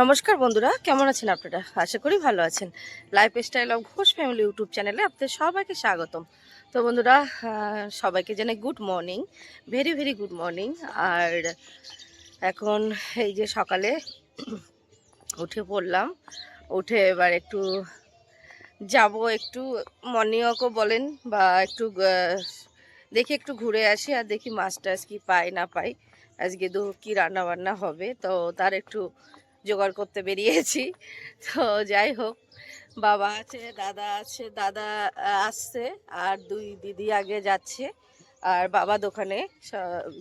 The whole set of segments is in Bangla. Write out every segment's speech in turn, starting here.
নমস্কার বন্ধুরা, কেমন আছেন আপনারা? আশা করি ভালো আছেন। Life style of Ghosh family YouTube চ্যানেলে আপনাদের সবাইকে স্বাগতম। তো বন্ধুরা সবাইকে জানাই good morning very very good morning আর এখন এই যে সকালে উঠে পড়লাম, উঠে এবার একটু যাব, একটু মর্নিং ওয়াকও বলেন বা একটু দেখি একটু ঘুরে আসি আর দেখি মাছ টাছ কি পাই না পাই আজকে দু কী রান্না বান্না হবে, তো তার একটু জোগাড় করতে বেরিয়েছি। তো যাই হোক বাবা আছে দাদা আছে দাদা আসছে আর দুই দিদি আগে যাচ্ছে আর বাবা দোকানে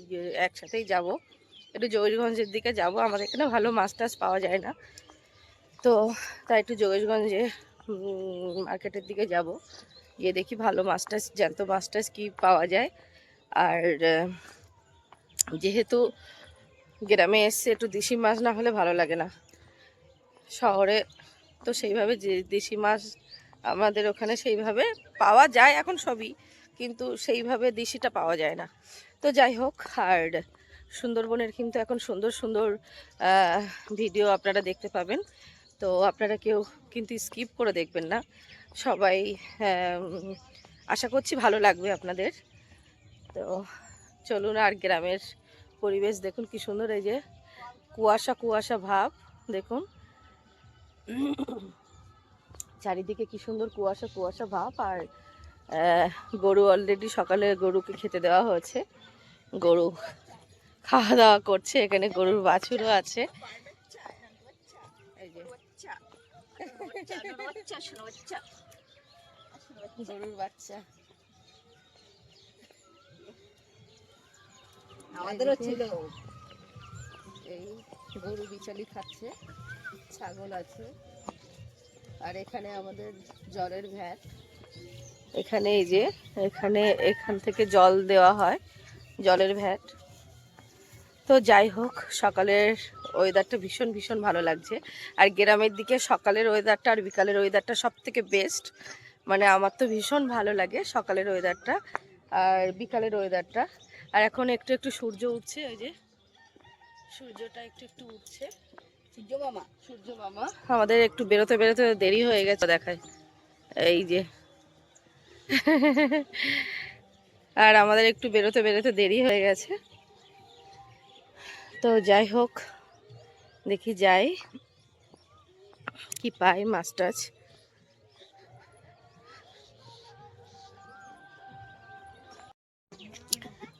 ইয়ে, একসাথেই যাব। একটু যোগেশগঞ্জের দিকে যাব আমাদের এখানে ভালো মাছ টাছ পাওয়া যায় না। তো তাই একটু যোগেশগঞ্জে মার্কেটের দিকে যাব। গিয়ে দেখি ভালো মাছ টাছ জ্যান্ত মাছ টাছ কী পাওয়া যায়। আর যেহেতু গ্রামে এসছে একটু দেশি মাছ না হলে ভালো লাগে না। শহরে তো সেইভাবে যে দেশি মাছ আমাদের ওখানে সেইভাবে পাওয়া যায় এখন সবই, কিন্তু সেইভাবে দেশিটা পাওয়া যায় না। তো যাই হোক, আর সুন্দরবনের কিন্তু এখন সুন্দর সুন্দর ভিডিও আপনারা দেখতে পাবেন। তো আপনারা কেউ কিন্তু স্কিপ করে দেখবেন না। সবাই আশা করছি ভালো লাগবে আপনাদের। তো চলুন আর গ্রামের পরিবেশ দেখুন কি সুন্দর, এই যে কুয়াশা কুয়াশা ভাব, দেখুন। চারিদিকে কি সুন্দর কুয়াশা কুয়াশা ভাব আর গরু অলরেডি সকালে গরুকে খেতে দেওয়া হয়েছে। গরু খাওয়া দাওয়া করছে, এখানে গরুর বাছুরও আছে। গরুর বাচ্চা। আমাদেরও ছিল। এই গরু বিচালি খাচ্ছে। ছাগল আছে। আর এখানে আমাদের জলের ভ্যাট এখানে এই যে, এখানে এখান থেকে জল দেওয়া হয়, জলের ভ্যাট। তো যাই হোক, সকালের ওয়েদারটা ভীষণ ভীষণ ভালো লাগছে। আর গ্রামের দিকে সকালের ওয়েদারটা আর বিকালের ওয়েদারটা সব থেকে বেস্ট মানে আমার তো ভীষণ ভালো লাগে সকালের ওয়েদারটা আর বিকালের ওয়েদারটা আর এখন একটু একটু সূর্য উঠছে ওই যে। সূর্যটা একটু একটু উঠছে। আমাদের একটু বেরোতে বেরোতে দেরি হয়ে গেছে দেখায়। এই যে। আর আমাদের একটু বেরোতে বেরোতে দেরি হয়ে গেছে। তো যাই হোক, দেখি যাই। কি পাই মাছ টাছ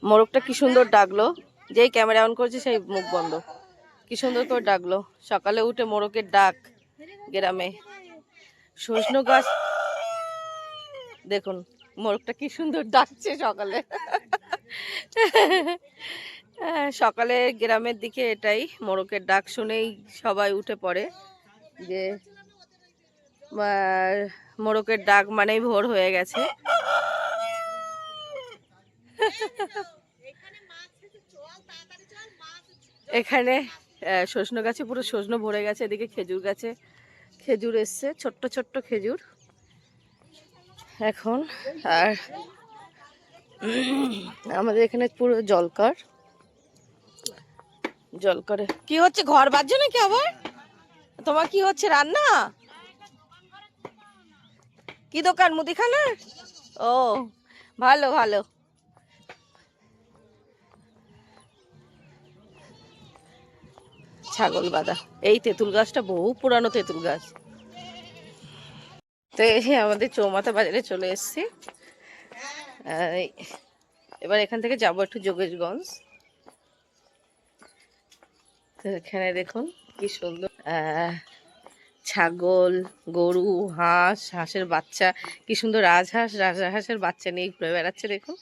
মোরগটা কি সুন্দর ডাকলো। যেই ক্যামেরা অন করেছে সেই মুখ বন্ধ। কি সুন্দর করে ডাকলো। সকালে উঠে মোরগের ডাক গ্রামে। সজনো গাছ দেখুন মোরগটা কি সুন্দর ডাকছে সকালে। হ্যাঁ, সকালে গ্রামের দিকে এটাই মোরগের ডাক শুনেই সবাই উঠে পড়ে যে মোরকের ডাক মানেই ভোর হয়ে গেছে। এখানে সজনো গাছে পুরো সজনো ভরে গেছে, এদিকে খেজুর গাছে খেজুর এসছে, ছোট্ট ছোট্ট খেজুর। এখন আর আমাদের এখানে পুরো জলকর। জলকরে। কি হচ্ছে, ঘর বাজছে নাকি আবার? তোমার কি হচ্ছে, রান্না? কি দোকান মুদিখানা ও, ভালো ভালো। ছাগল বাঁধা। এই তেঁতুল গাছটা বহু পুরানো তেঁতুল গাছ। তো এই আমাদের চৌমাথা বাজারে চলে এসেছি। এবার এখান থেকে যাব একটু যোগেশগঞ্জ। তো এখানে দেখুন কি সুন্দর ছাগল, গরু, হাঁস, হাঁসের বাচ্চা, কি সুন্দর রাজহাঁস, রাজহাঁসের বাচ্চা নিয়ে ঘুরে বেড়াচ্ছে দেখুন।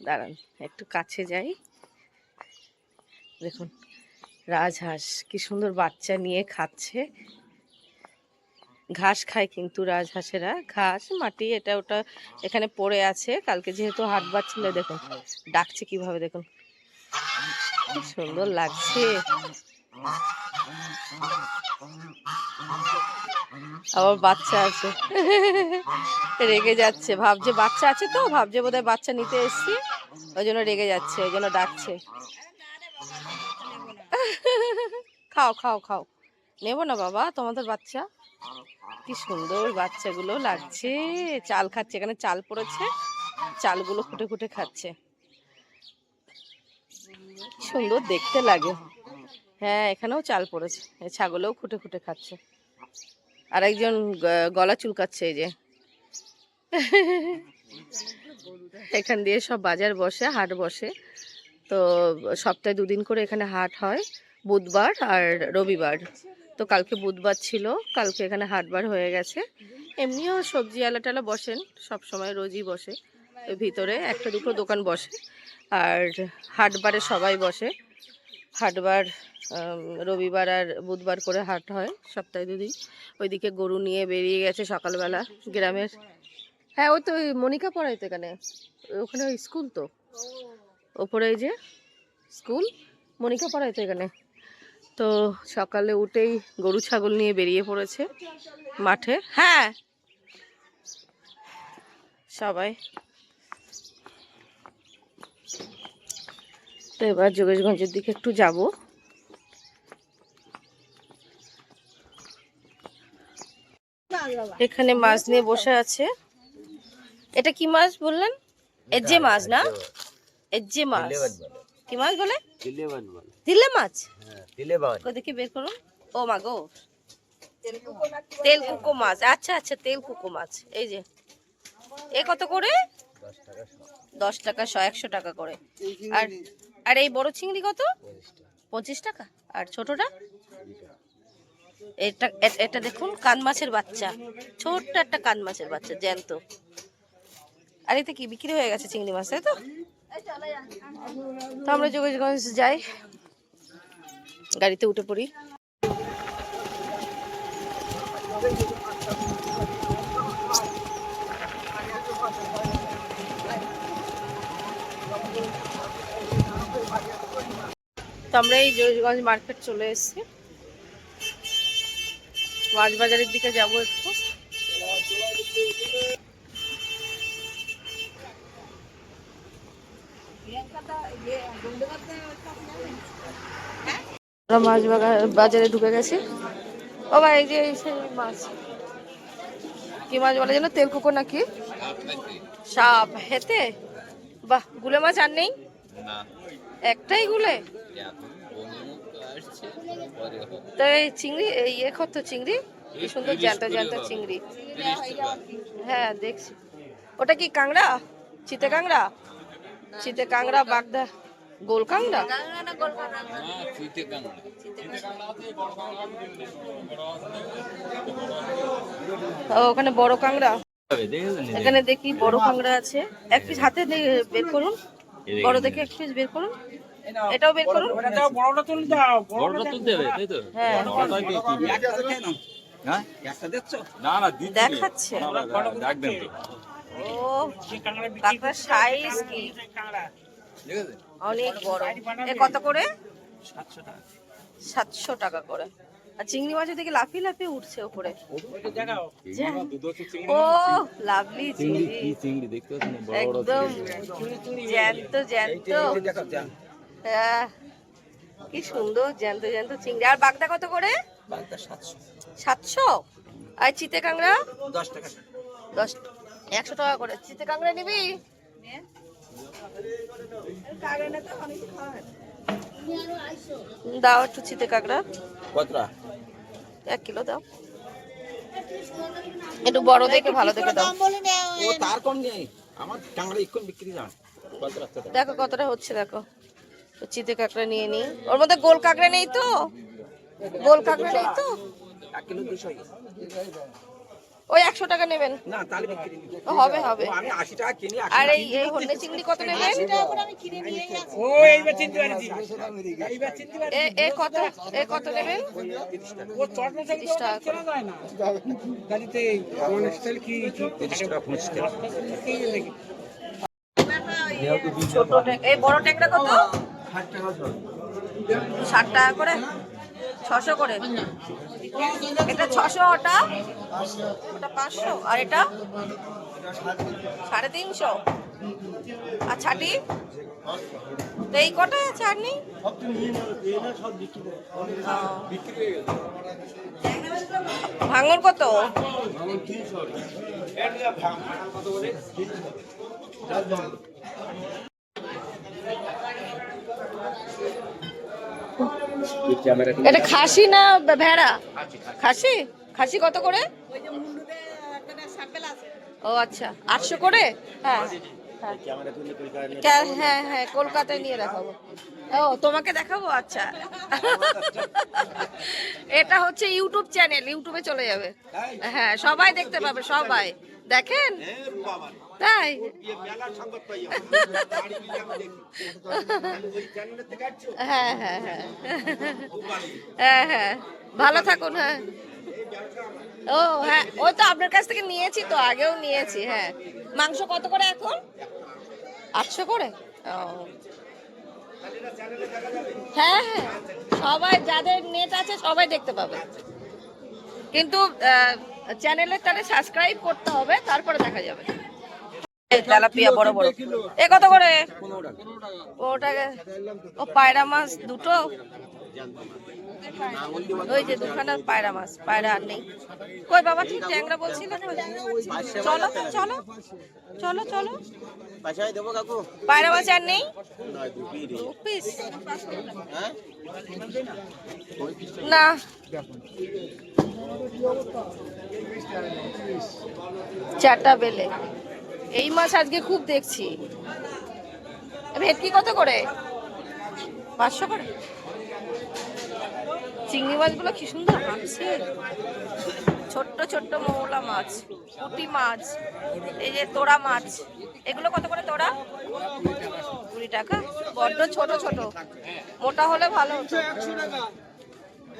দাঁড়ান, একটু কাছে যাই। দেখুন রাজহাঁস, কি সুন্দর বাচ্চা নিয়ে খাচ্ছে। ঘাস খায় কিন্তু রাজহাঁসেরা। ঘাস, মাটি, এটা ওটা এখানে পড়ে আছে। কালকে যেহেতু হাট ছিল দেখুন, ডাকছে কীভাবে, দেখুন। সুন্দর লাগছে। আবার বাচ্চা আছে। রেগে যাচ্ছে। ভাবছে, বাচ্চা আছে তো? ভাবছে বোধহয় বাচ্চা নিতে এসছি। ওই জন্য রেগে যাচ্ছে, ওই জন্য ডাকছে। খাও খাও খাও। নেব না বাবা, তোমাদের বাচ্চা। কি সুন্দর বাচ্চাগুলো লাগছে। চাল খাচ্ছে, এখানে চাল পড়েছে। চালগুলো খুঁটে খুঁটে খাচ্ছে। সুন্দর দেখতে লাগে। হ্যাঁ এখানেও চাল পড়েছে। ছাগলেও খুঁটে খুঁটে খাচ্ছে। আর একজন গলা চুলকাচ্ছে এই যে। এখান দিয়ে সব বাজার বসে, হাট বসে। তো সপ্তাহে দুদিন করে এখানে হাট হয়। বুধবার আর রবিবার। তো কালকে বুধবার ছিল, কালকে এখানে হাটবার হয়ে গেছে। এমনিও সবজি আলা টালা বসেন, সব সময় রোজই বসে। ভিতরে একটা দুটো দোকান বসে, আর হাটবারে সবাই বসে। হাটবার রবিবার আর বুধবার করে হাট হয়, সপ্তাহে দুদিন। ওইদিকে গরু নিয়ে বেরিয়ে গেছে সকালবেলা গ্রামের। হ্যাঁ ওই তো ওই মনিকা পড়াই তো এখানে। ওখানে স্কুল তো। ওপরে যে স্কুল, মনিকা পড়াই তো এখানে। তো সকালে উঠেই গরু ছাগল নিয়ে বেরিয়ে পড়েছে মাঠে। হ্যাঁ সবাই। তো এবার যোগেশগঞ্জের দিকে একটু যাব। এখানে মাছ নিয়ে বসে আছে। এটা কি মাছ বললেন? এর যে মাছ না? এর যে মাছ। কি মাছ বলে? দিলে মাছ? কই দেখি বের করুন ও মা গো। তেল কুকো মাছ আচ্ছা আচ্ছা তেল কুকো মাছ এই যে। এ কত করে? দশ টাকা শ। একশো টাকা করে। আর আর এই বড় চিংড়ি কত? পঁচিশ টাকা। আর ছোটটা? এটা এটা দেখুন কান মাছের বাচ্চা। ছোট্ট একটা কান মাছের বাচ্চা জ্যান্ত। আর এতে কি বিক্রি হয়ে গেছে চিংড়ি মাছ তাই তো? তো আমরা যোগাযোগঞ্জ যাই। গাড়িতে উঠে পড়ি। তো আমরা এই জোশগঞ্জ মার্কেট চলে এসেছি। মাছ বাজারের দিকে যাব একটু। আমরা মাছ বাজারে ঢুকে গেছি। ও ভাই এই যে এই সেই মাছ। কি মাছ বলে যেন? তেল কুকো নাকি? সাপ। হেতে? বাহ গুলে মাছ আর নেই? একটাই গুলে? তো এই চিংড়ি এই ইয়ে কত চিংড়ি? কি সুন্দর জ্যান্ত জ্যান্ত চিংড়ি। হ্যাঁ দেখছি। ওটা কি কাংড়া চিতে কাংড়া চিতে কাংড়া বাগদা। গোল কাংড়া ও, ওখানে বড় কাংড়া এখানে দেখি বড় কাংড়া আছে। এক পিস হাতে বের করুন। বড় দেখে এক পিস বের করুন। এটাও বের করুন। বড়টা তুলে দাও বড়টা তুলতে হবে তাই তো? হ্যাঁ। হ্যাঁ। দেখাচ্ছে। দেখবেন তো। ও কাঁকড়ার সাইজ কি? ঠিক আছে? অনেক বড়। এ কত করে? সাতশো টাকা। করে। আর চিংড়ি মাছের দিকে লাফিয়ে লাফিয়ে উঠছে ওপরে। যা। ও লাভলি চিংড়ি চিংড়ি। দেখতে পাচ্ছেন বড় বড় একদম। জ্যান্ত জ্যান্ত। হ্যাঁ কি সুন্দর জ্যান্ত জ্যান্ত চিংড়ি। আর বাগদা কত করে? সাতশো। আর চিতে কাংড়া দশ টাকা। দশ একশো টাকা করে। চিতে কাংড়া নিবি? দাও একটু চিতে কাঁকড়া। কতটা? এক কিলো দাও। একটু বড় দেখে ভালো দেখে দাও। ও তার কম নেই। আমার টাংরা ইক্ষণ বিক্রি যান দেখো কতটা হচ্ছে দেখো। চিতে কাঁকড়া নিয়ে নি। ওর মধ্যে গোল কাঁকড়া নেই তো? গোল কাঁকড়া নেই তো? এক কিলো দুশো ওই একশো টাকা নেবেন। না তাহলে হবে হবে। আমি আশি টাকা কিনি আর এই এই হন্যে চিংড়ি কত নেবেন? ও এইবার চিনতে পারছি। এইবার চিনতে পারছি। এ এ কত এ কত নেবেন? ও চটনা তিরিশ টাকা করে। যায় না? গাড়িতে কি? তিরিশ টাকা পঁচিশ টাকা ছোট এই বড় ট্যাংরা কত? ষাট টাকা করে। ছশো করে। এটা ছশো ওটা ওটা পাঁচশো। আর এটা? সাড়ে তিনশো। আর ছাটি? তো এই কটা আছে নেই? ভাঙর কত? এটা খাসি না ভেড়া? খাসি? খাসি কত করে? ও আচ্ছা আটশো করে? হ্যাঁ। হ্যাঁ। হ্যাঁ হ্যাঁ কলকাতায় নিয়ে দেখাবো। ও, তোমাকে দেখাবো? আচ্ছা। এটা হচ্ছে ইউটিউব চ্যানেল, ইউটিউবে চলে যাবে। হ্যাঁ সবাই দেখতে পাবে, সবাই। দেখেন? তাই? হ্যাঁ হ্যাঁ হ্যাঁ। হ্যাঁ হ্যাঁ। ভালো থাকুন হ্যাঁ। ও হ্যাঁ ওই তো আপনার কাছ থেকে নিয়েছি তো আগেও নিয়েছি হ্যাঁ। মাংস কত করে এখন? আটশো করে? ও। হ্যাঁ হ্যাঁ। সবাই যাদের নেট আছে সবাই দেখতে পাবে। কিন্তু চ্যানেলের তাহলে সাবস্ক্রাইব করতে হবে তারপরে দেখা যাবে। তেলাপিয়া বড় বড়। এ কত করে? ওটাকে ও পায়রা মাছ দুটো? ওই যে দুখানা পায়রা মাছ, পায়রা আর নেই। কই বাবা, ঠিক ট্যাংরা বলছিলে? চলো চলো চলো চলো। পায়রা মাছ আর নেই? না। চারটা বেলে। এই মাছ আজকে খুব দেখছি। ভেটকি কত করে? পাঁচশো করে? চিংড়ি মাছগুলো কি সুন্দর ভাবছে। ছোট্ট ছোট্ট মৌলা মাছ পুঁটি মাছ এই যে তোড়া মাছ। এগুলো কত করে তোড়া? কুড়ি টাকা। বড্ড ছোট ছোট। মোটা হলে ভালো একশো টাকা।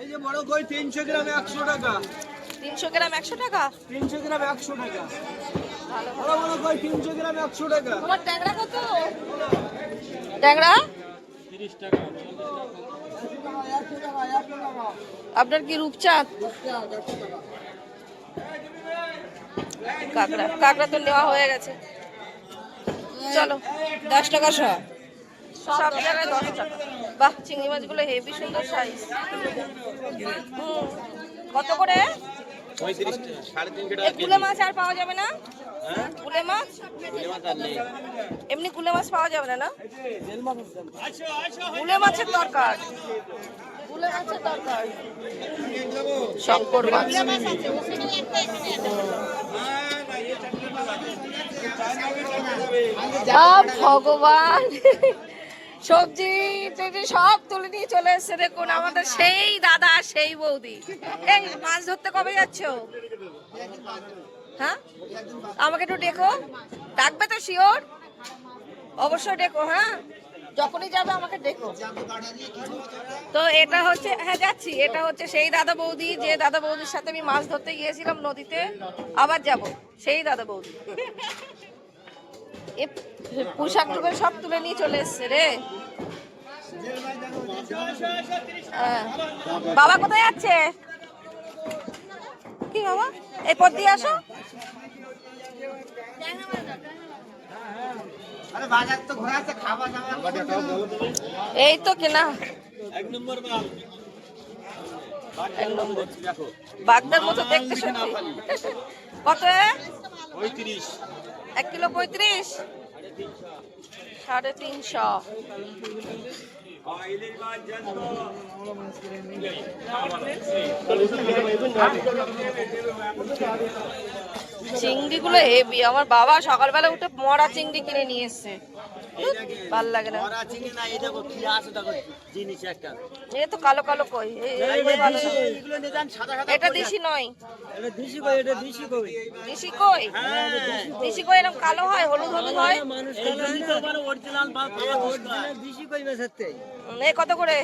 এই যে বড় কই তিনশো গ্রাম একশো টাকা। তিনশো গ্রাম একশো টাকা? তিনশো গ্রাম একশো টাকা। বড় বড় কই তিনশো গ্রাম একশো টাকা। তোমার ট্যাংরা কত? ট্যাংরা? আপনার কি রূপচাঁদ? কাঁকড়া। কাঁকড়া তো নেওয়া হয়ে গেছে। চলো। দশ টাকা শ। সব জায়গায় দশ টাকা। বাহ চিংড়ি মাছগুলো হেভি সুন্দর সাইজ কত করে? কুলে মাছ আর পাওয়া যাবে না? কুলে মাছ? এমনি কুলে মাছ পাওয়া যাবে না না? কুলে মাছের দরকার। কুলে মাছের দরকার। শঙ্কর মাছ। ভগবান। সবজি টবজি সব তুলে নিয়ে চলে এসছে দেখুন, আমাদের সেই দাদা, সেই বৌদি। এই, মাছ ধরতে কবে যাচ্ছ? হ্যাঁ? আমাকে একটু ডেকো। ডাকবে তো শিওর? অবশ্যই ডেকো হ্যাঁ? যখনই যাবে আমাকে ডেকো। তো এটা হচ্ছে হ্যাঁ যাচ্ছি। এটা হচ্ছে সেই দাদা বৌদি, যে দাদা বৌদির সাথে আমি মাছ ধরতে গিয়েছিলাম নদীতে। আবার যাব। সেই দাদা বৌদি। এ পোশাক টুকু সব তুলে নিয়ে চলে এসছে রে। বাবা কোথায় যাচ্ছে? কি বাবা? এই পথ দিয়ে আসো। এই তো কেনা। এক নম্বর। বাগদার মতো দেখতে কত এ? এক কিলো পঁয়ত্রিশ? সাড়ে তিনশো। চিংড়িগুলো হেভি আমার বাবা সকালবেলা উঠে মরা চিংড়ি কিনে নিয়ে এসছে। ভালো লাগে না। ওরা চিনি না এই দেখো কি আছে দেখো জিনিস একটা। এ তো কালো কালো কই এটা দিশি নয়। এটা দিশি কই এটা দিশি কই? দিশি কই? দিশি কই। এরকম কালো হয় হলুদ হলুদ হয়? উম, এ কত করে?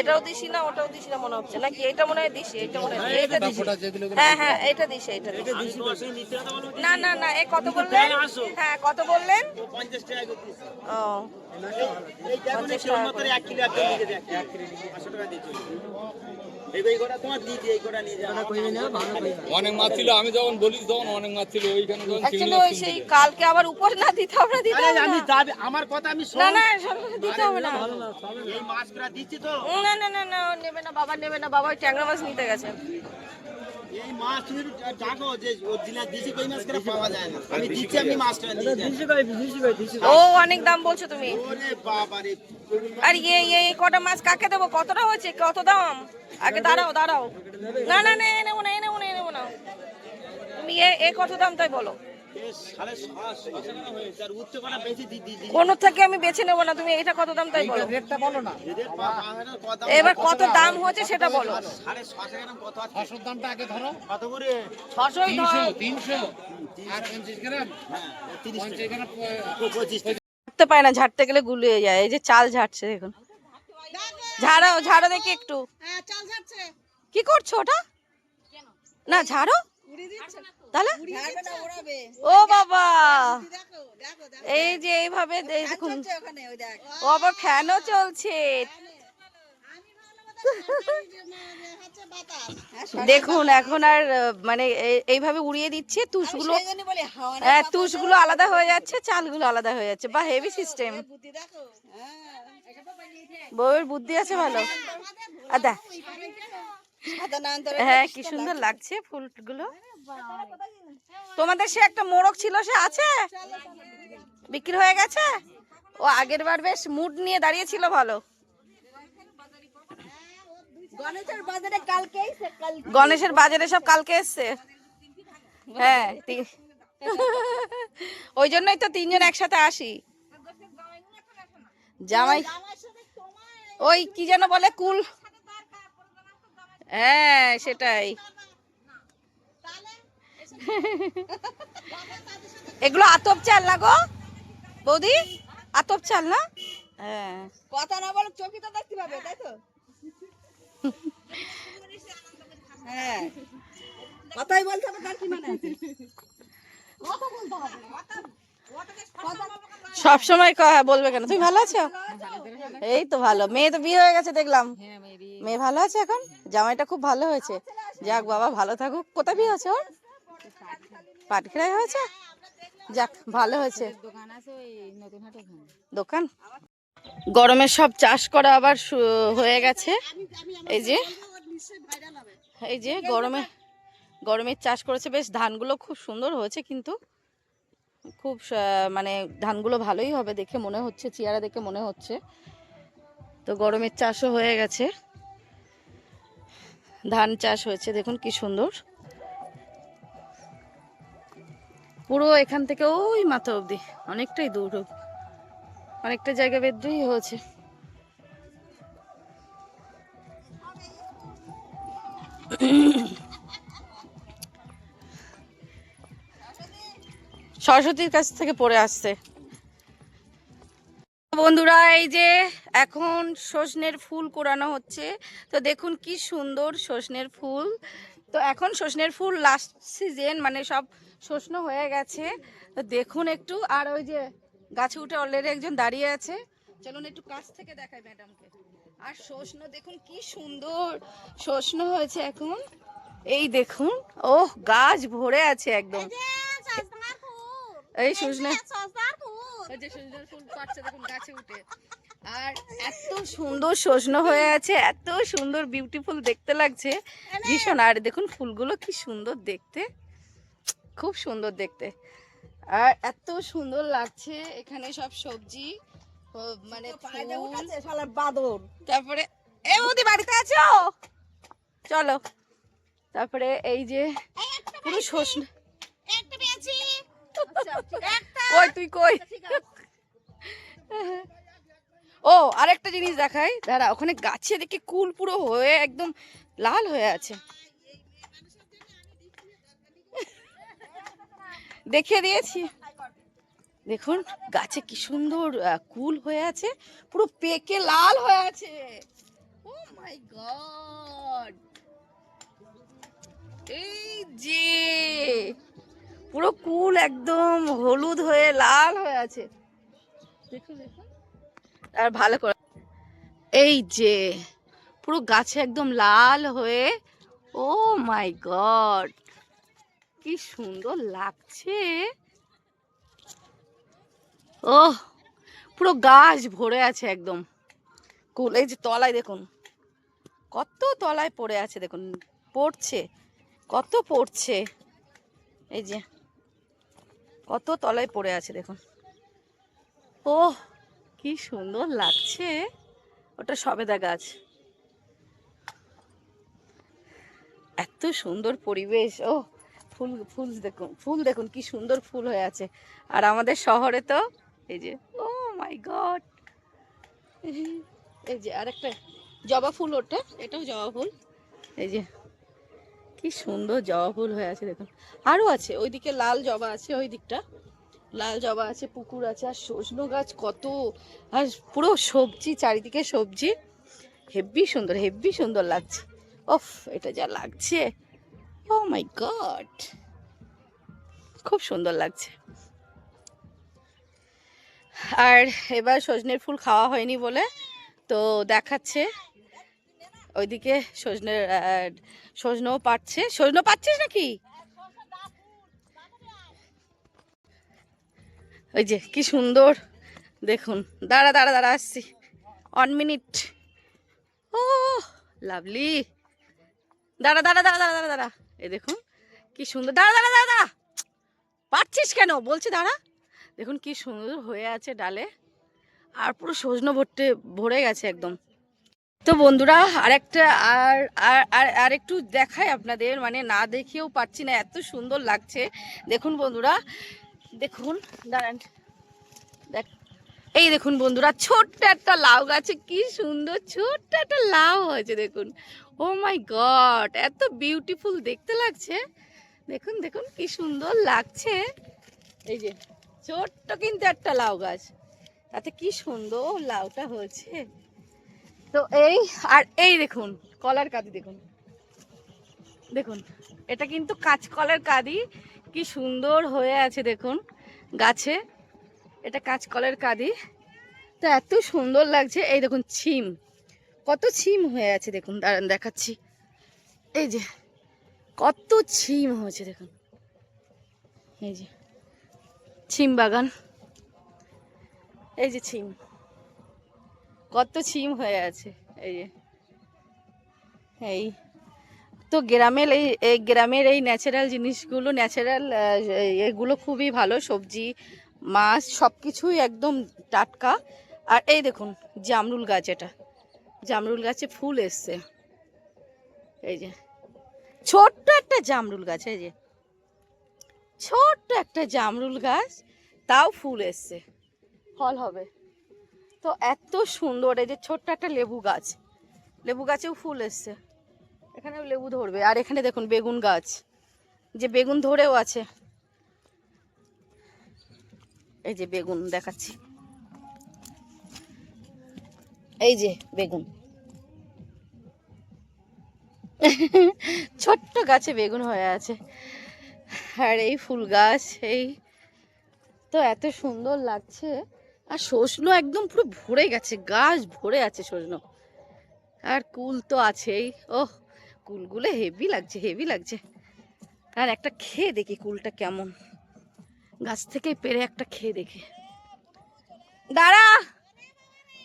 এটাও দিশি না ওটাও দিশি না মনে হচ্ছে? নাকি এটা মনে হয় দিশি এটা মনে হয় এটা দিশি? হ্যাঁ হ্যাঁ এটা না না না এ কত বললেন? হ্যাঁ কত বললেন? ও পঞ্চাশ টাকা যাও অনেক মাছ ছিল আমি যখন বলি তখন অনেক মাছ ছিল ওইখানে যখন সেই কালকে আবার উপরে না দিতে হবে না দিতে হবে আমি না। দাবি আমার কথা আমি না না দিতে হবে না। এই মাছগুলা দিচ্ছি তো। না না না না নেবে না বাবা নেবে না বাবা ওই ট্যাংরা মাছ নিতে গেছে। এই মাছ তুমি ডাকো যে অরিজিনাল দেশি কই মাছ করে পাওয়া যায় না। আমি দিচ্ছি আপনি মাছটা কই দেশি ও অনেক দাম বলছো তুমি। ওরে বাবা রে। আর ইয়ে ইয়ে এই কটা মাছ কাকে দেবো? কতটা হয়েছে? কত দাম? আগে দাঁড়াও দাঁড়াও। না না না এনে নেব না এ নেব না নেব না। তুমি এ কত দাম তাই বলো। কোন থেকে আমি বেছে নেব না? তুমি এটা কত দাম তাই বলো। রেটটা বলো না। এবার কত দাম হয়েছে সেটা বলো। ছশোর দামটা আগে ধরো। কত করে ছশোই হ্যাঁ পঁচিশ ঝাড়তে পায় না ঝাড়তে গেলে গুলিয়ে যায়। এই যে চাল ঝাড়ছে দেখুন। ঝাড়াও ঝাড়ো দেখি একটু। কি করছ ওটা? না ঝাড়ো। তাহলে? ও বাবা। এই যে এইভাবে দেখুন। ও আবার ফ্যানও চলছে। দেখুন এখন আর মানে এই- এইভাবে উড়িয়ে দিচ্ছে তুষগুলো। হ্যাঁ তুষগুলো আলাদা হয়ে যাচ্ছে চালগুলো আলাদা হয়ে যাচ্ছে। বা হেভি সিস্টেম বউয়ের বুদ্ধি আছে ভালো। আদা। হ্যাঁ কি সুন্দর লাগছে ফুলগুলো। তোমাদের সে একটা মোরগ ছিল সে আছে? বিক্রি হয়ে গেছে? ও আগের বার বেশ মুড নিয়ে দাঁড়িয়ে ছিল ভালো। গণেশের বাজারে সব কালকে এসছে। হ্যাঁ ওই জন্যই তো তিনজন একসাথে আসি। জামাই ওই কি যেন বলে কুল হ্যাঁ সেটাই। এগুলো আতপ চাল না গো? বৌদি আতপ চাল না? হ্যাঁ। কথা না বলে চোখে তো দেখতে পাবে তাই তো? হ্যাঁ। কথাই বলতে হবে তার কি মানে আছে? সব সময় বলবে কেন? তুমি ভালো আছো? এই তো ভালো। মেয়ে তো বিয়ে হয়ে গেছে দেখলাম। মেয়ে ভালো আছে এখন? জামাইটা খুব ভালো হয়েছে। যাক বাবা ভালো থাকুক। কোথায় বিয়ে হয়েছে ওর? পাটখিরাই হয়েছে? যাক, ভালো হয়েছে। দোকান? গরমের সব চাষ করা আবার হয়ে গেছে। এই যে এই যে গরমে গরমের চাষ করেছে। বেশ, ধানগুলো খুব সুন্দর হয়েছে কিন্তু। খুব মানে ধানগুলো ভালোই হবে দেখে মনে হচ্ছে চেয়ারা দেখে মনে হচ্ছে। তো গরমের চাষও হয়ে গেছে। ধান চাষ হয়েছে, দেখুন কি সুন্দর। পুরো এখান থেকে ওই মাথা অবধি। অনেকটাই দূর। অনেকটা জায়গা বেদ্রই হয়েছে। সরস্বতীর কাছ থেকে পড়ে আসছে। বন্ধুরা, এই যে এখন সজনের ফুল কোরানো হচ্ছে। তো দেখুন কি সুন্দর সজনের ফুল। তো এখন সজনের ফুল লাস্ট সিজন মানে সব শোষণ হয়ে গেছে। তো দেখুন একটু আর ওই যে গাছে উঠে অলরেডি একজন দাঁড়িয়ে আছে। চলুন একটু কাছ থেকে দেখাই ম্যাডামকে আর শোষণ দেখুন কি সুন্দর শোষণ হয়েছে এখন। এই দেখুন ওহ গাছ ভরে আছে একদম। এই সজনে যে সজনের ফুল পাচ্ছে দেখুন গাছে উঠে। আর এত সুন্দর সজনো হয়ে আছে এত সুন্দর বিউটিফুল দেখতে লাগছে। ভীষণ আর দেখুন ফুলগুলো কি সুন্দর দেখতে। খুব সুন্দর দেখতে। আর এত সুন্দর লাগছে এখানে সব সবজি মানে বাদর। তারপরে এ বৌদি বাড়িতে আছো? চলো। তারপরে এই যে পুরো সজনে কই তুই কই? ও আরেকটা জিনিস দেখাই। দাঁড়া ওখানে গাছে দেখি কুল পুরো হয়ে একদম লাল হয়ে আছে। দেখিয়ে দিয়েছি। দেখুন, গাছে কি সুন্দর কুল হয়ে আছে, পুরো পেকে লাল হয়ে আছে। Oh my god! এই পুরো কুল একদম হলুদ হয়ে লাল হয়ে আছে। আর ভালো করে, এই যে, পুরো গাছে একদম লাল হয়ে, ও মাই গড! কি সুন্দর লাগছে। ও পুরো গাছ ভরে আছে একদম। কুল এই যে তলায় দেখুন, কত তলায় পড়ে আছে দেখুন, পড়ছে, কত পড়ছে। এই যে, কত তলায় পড়ে আছে দেখুন। ও কি সুন্দর লাগছে, ওটা সবেদা গাছ। এত সুন্দর পরিবেশ ও ফুল ফুল দেখুন ফুল দেখুন, কি সুন্দর ফুল হয়ে আছে। আর আমাদের শহরে তো, এই যে, ও মাই গড। এই যে আরেকটা, জবা ফুল ওটা, এটাও জবা ফুল। এই যে, কি সুন্দর জবা ফুল হয়ে আছে, দেখুন। আরও আছে, ওইদিকে লাল জবা আছে, ওই দিকটা। লাল জবা আছে, পুকুর আছে, আর সজনো গাছ কত। আর পুরো সবজি, চারিদিকে সবজি। হেব্বি সুন্দর হেব্বি সুন্দর লাগছে। ওফ, এটা যা লাগছে। ও মাই গড খুব সুন্দর লাগছে। আর এবার সজনের ফুল খাওয়া হয়নি বলে তো দেখাচ্ছে। ওইদিকে সজনের সজনেও পাচ্ছে। সজনে পাচ্ছিস নাকি? ওই যে কি সুন্দর। দেখুন, দাঁড়া দাঁড়া দাঁড়া, আসছি। ওয়ান মিনিট ও লাভলি দাঁড়া দাঁড়া দাঁড়া দাঁড়া দাঁড়া দাঁড়া। এই দেখুন, কি সুন্দর। দাঁড়া দাঁড়া দাঁড়া দাঁড়া। পারছিস কেন? বলছি, দাঁড়া। দেখুন, কি সুন্দর হয়ে আছে ডালে। আর পুরো সজনো ভর্তে, ভরে গেছে একদম। তো বন্ধুরা, আরেকটা, আর আর আর আর একটু দেখাই আপনাদের। মানে না দেখেও পাচ্ছি না, এত সুন্দর লাগছে। দেখুন, বন্ধুরা। দেখুন, দাঁড়ান। দেখ, এই দেখুন, বন্ধুরা, ছোট্ট একটা লাউ গাছে, কি সুন্দর ছোট্ট একটা লাউ হয়েছে, দেখুন। ও মাই গড এত বিউটিফুল দেখতে লাগছে। দেখুন দেখুন, কি সুন্দর লাগছে। এই যে, ছোট্ট কিন্তু একটা লাউ গাছ। তাতে কি সুন্দর লাউটা হয়েছে। তো এই, আর এই দেখুন, কলার কাঁদি দেখুন। দেখুন, এটা কিন্তু কাঁচকলের কাঁদি। কি সুন্দর হয়ে আছে দেখুন, গাছে। এটা কাঁচকলের কাঁদি। তো এত সুন্দর লাগছে। এই দেখুন, ছিম। কত ছিম হয়ে আছে দেখুন, দাঁড়ান দেখাচ্ছি। এই যে, কত ছিম হয়েছে দেখুন। এই যে, ছিম বাগান। এই যে ছিম। কত ছিম হয়ে আছে, এই যে। এই, তো গ্রামের এই এই গ্রামের এই ন্যাচারাল জিনিসগুলো ন্যাচারাল এগুলো খুবই ভালো, সবজি, মাছ সব কিছুই একদম টাটকা। আর এই দেখুন, জামরুল গাছ এটা। জামরুল গাছে ফুল এসছে। এই যে। ছোট্ট একটা জামরুল গাছ, এই যে। ছোট্ট একটা জামরুল গাছ, তাও ফুল এসছে। ফল হবে। তো এত সুন্দর, এই যে ছোট্ট একটা লেবু গাছ। লেবু গাছেও ফুল এসছে। এখানেও লেবু ধরবে। আর এখানে দেখুন, বেগুন গাছ। যে বেগুন ধরেও আছে। এই যে বেগুন দেখাচ্ছি। এই যে, বেগুন। ছোট্ট গাছে বেগুন হয়ে আছে। আর এই ফুল গাছ, এই তো এত সুন্দর লাগছে। আর সজনো একদম পুরো ভরে গেছে, গাছ ভরে আছে সজনো আর কুল তো আছেই। ওহ, কুলগুলো হেভি লাগছে হেভি লাগছে। আর একটা খেয়ে দেখি কুলটা কেমন। গাছ থেকে পেরে একটা খেয়ে দেখি। দাঁড়া!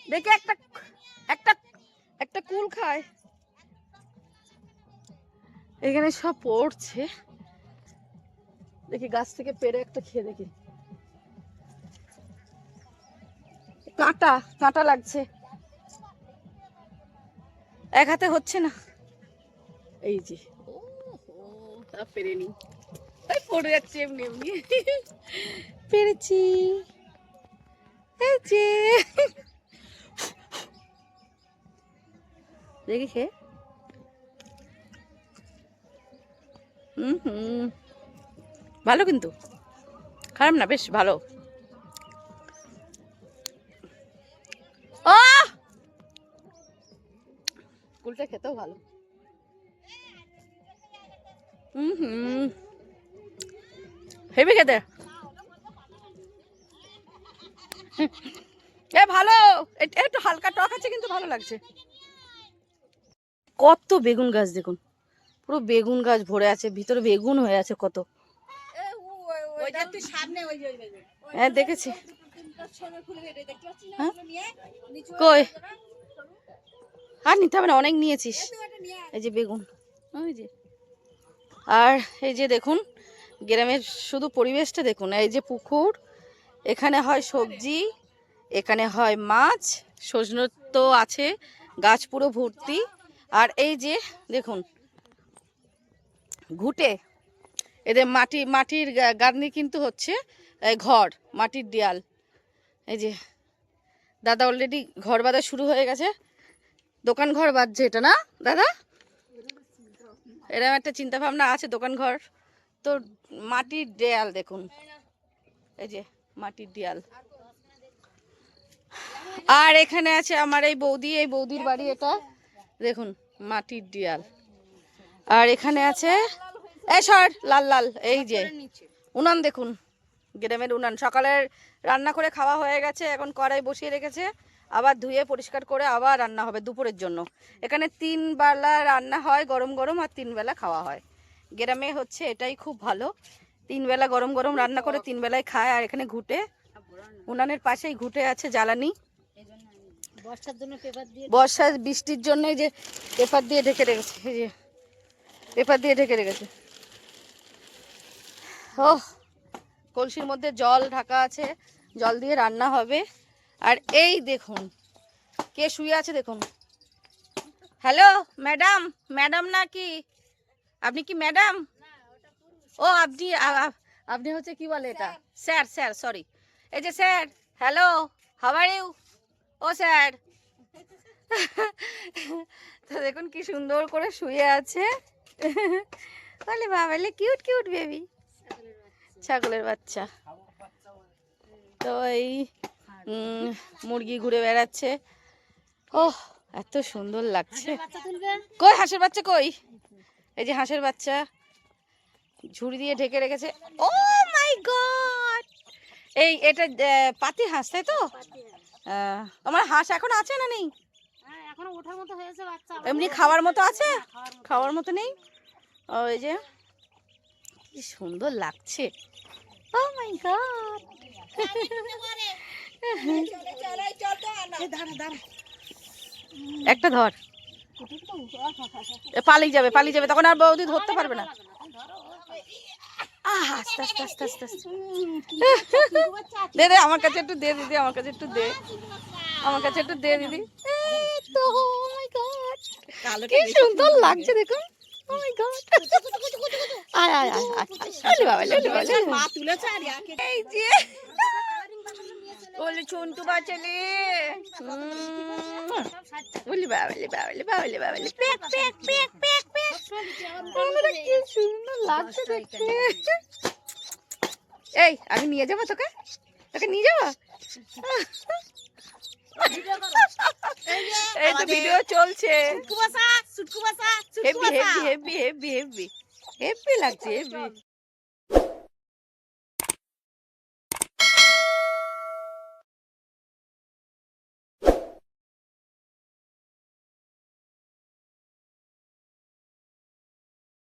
দেখে একটা একটা একটা কুল খায়। এখানে সব পড়ছে। দেখি গাছ থেকে পেরে একটা খেয়ে দেখি। কাঁটা কাঁটা লাগছে। এক হাতে হচ্ছে না। এই যে। তা তাই পড়ে যাচ্ছে এমনি এমনি। পেরেছি। এই যে। দেখি খে ভালো কিন্তু। খারাপ না, বেশ ভালো। কুলটা খেতেও ভালো। হেবি খেতে। এ ভালো! একটু হালকা টক আছে কিন্তু ভালো লাগছে। কত বেগুন গাছ দেখুন। পুরো বেগুন গাছ ভরে আছে ভিতরে বেগুন হয়ে আছে কত। ওই যে তুই সামনে ওই যে ওই যে- হ্যাঁ দেখেছি। হ্যাঁ? ওগুলো নিয়ে নিচু কই? আর নিতে হবে না অনেক নিয়েছিস। ওটা নিয়ে আয়। এই যে বেগুন ওই যে। আর এই যে দেখুন গ্রামের শুধু পরিবেশটা দেখুন এই যে পুকুর এখানে হয় সবজি এখানে হয় মাছ সজনে তো আছে গাছ পুরো ভর্তি। আর এই যে, দেখুন, ঘুটে এদের মাটি, মাটির গা- গাঁথনি কিন্তু হচ্ছে ঘর, মাটির দেয়াল। এই যে, দাদা অলরেডি ঘর বাঁধা শুরু হয়ে গেছে। দোকান ঘর বাঁধছে এটা না, দাদা? এরকম একটা চিন্তা ভাবনা আছে দোকান ঘর। তো মাটির দেয়াল দেখুন, এই যে মাটির দেয়াল। আর এখানে আছে আমার এই বৌদি, এই বৌদির বাড়ি এটা। দেখুন, মাটির দেয়াল। আর এখানে আছে এই সর, লাল লাল, এই যে। উনান দেখুন, গ্রামের উনান। সকালের রান্না করে খাওয়া হয়ে গেছে, এখন কড়াই বসিয়ে রেখেছে। আবার ধুয়ে পরিষ্কার করে আবার রান্না হবে দুপুরের জন্য। এখানে তিন বেলা রান্না হয়, গরম গরম, আর তিন বেলা খাওয়া হয়। গ্রামে হচ্ছে এটাই খুব ভালো। তিন বেলা গরম গরম রান্না করে তিন বেলায় খায়, আর এখানে ঘুটে। উনানের পাশেই ঘুটে আছে জ্বালানি। বর্ষার জন্য পেপার দিয়ে বর্ষা বৃষ্টির জন্য এই যে পেপার দিয়ে ঢেকে রেখেছে এই যে পেপার দিয়ে ঢেকে রেখেছে। ও কলসির মধ্যে জল ঢাকা আছে জল দিয়ে রান্না হবে। আর এই দেখুন কে শুয়ে আছে দেখুন। হ্যালো ম্যাডাম ম্যাডাম না কি আপনি কি ম্যাডাম? ও আপনি আপনি হচ্ছে কি বলে এটা? স্যার। স্যার সরি এই যে sir hello how are you oh sir. তো দেখুন কি সুন্দর করে শুয়ে আছে। বলে বাবালে কিউট কিউট বেবি ছাগলের বাচ্চা। তো এই মুরগি ঘুরে বেড়াচ্ছে। ও এত সুন্দর লাগছে। কই, হাঁসের বাচ্চা কই? এই যে হাঁসের বাচ্চা। ঝুড়ি দিয়ে ঢেকে রেখেছে। ও মাই গড এই, এটা পাতি হাঁস, তাই তো? আহ, আমার হাঁস এখন আছে না নেই? হ্যাঁ এখনও ওঠার মতো হয়েছে বাচ্চা এমনি খাওয়ার মতো আছে? খাওয়ার মতো নেই? ওই যে কি সুন্দর লাগছে। ও মাই গড একটা ধর। পালিয়ে যাবে পালিয়ে যাবে তখন আর বৌদি ধরতে পারবে না। আস্তে আস্তে আস্তে আস্তে আস্তে। দে দে আমার কাছে একটু দে দিদি আমার কাছে একটু দে। আমার কাছে একটু দে দিদি। তো কি সুন্দর লাগছে দেখুন। Oh my god. আয় আয় আয় আয় বাবা এই যে। ওলে ছুন্টু বাচ্চালে ওলে বাবা ওলে বাবা ওলে বাবা ওলে বাবা ওলে পেক পেক পেক পেক পেক। আমাদের কি সুন্দর লাগছে দেখতে। এই আমি নিয়ে যাব তোকে? তোকে নিয়ে যাব? এই তো ভিডিও চলছে। Heavy heavy heavy heavy heavy heavy লাগছে হেভি